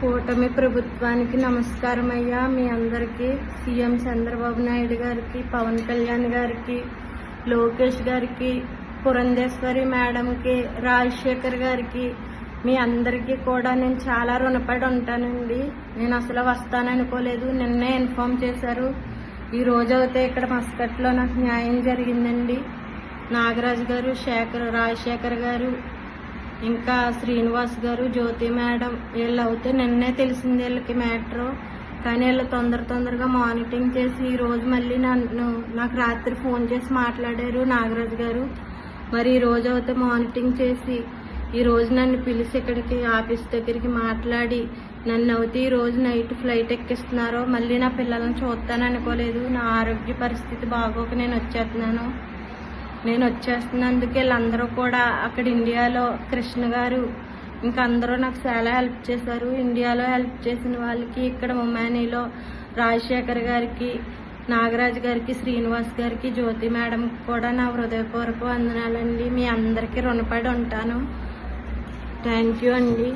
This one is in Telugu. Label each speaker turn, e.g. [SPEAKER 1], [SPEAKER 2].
[SPEAKER 1] కూటమి ప్రభుత్వానికి నమస్కారం అయ్యా మీ అందరికీ సీఎం చంద్రబాబు నాయుడు గారికి పవన్ కళ్యాణ్ గారికి లోకేష్ గారికి పురంధేశ్వరి మేడంకి రాజశేఖర్ గారికి మీ అందరికీ కూడా నేను చాలా రుణపడి ఉంటానండి. నేను అసలు వస్తాననుకోలేదు. నిన్నే ఇన్ఫామ్ చేశారు. ఈ రోజు అయితే ఇక్కడ మస్కట్లో నాకు న్యాయం జరిగిందండి. నాగరాజు గారు శేఖర్ రాజశేఖర్ గారు ఇంకా శ్రీనివాస్ గారు జ్యోతి మేడం వీళ్ళు అవుతే నిన్నే తెలిసింది వీళ్ళకి మ్యాటరు. కానీ వీళ్ళు తొందర తొందరగా మానిటరింగ్ చేసి ఈరోజు మళ్ళీ నన్ను నాకు రాత్రి ఫోన్ చేసి మాట్లాడారు నాగరాజు గారు. మరి ఈరోజు అయితే మానిటరింగ్ చేసి ఈరోజు నన్ను పిలిచి ఇక్కడికి ఆఫీస్ దగ్గరికి మాట్లాడి నన్ను అయితే ఈ రోజు నైట్ ఫ్లైట్ ఎక్కిస్తున్నారు మళ్ళీ నా పిల్లల్ని చూస్తాను అనుకోలేదు నా ఆరోగ్య పరిస్థితి బాగోక నేను వచ్చేస్తున్నాను. నేను వచ్చేస్తున్నందుకు వీళ్ళందరూ కూడా అక్కడ ఇండియాలో కృష్ణ గారు ఇంకా అందరూ నాకు చాలా హెల్ప్ చేశారు. ఇండియాలో హెల్ప్ చేసిన వాళ్ళకి ఇక్కడ ముమ్మానీలో రాజశేఖర్ గారికి నాగరాజు గారికి శ్రీనివాస్ గారికి జ్యోతి మేడం కూడా నా హృదయపూర్వక వందనాలండి. మీ అందరికీ రుణపడి ఉంటాను. థ్యాంక్ యూ అండి.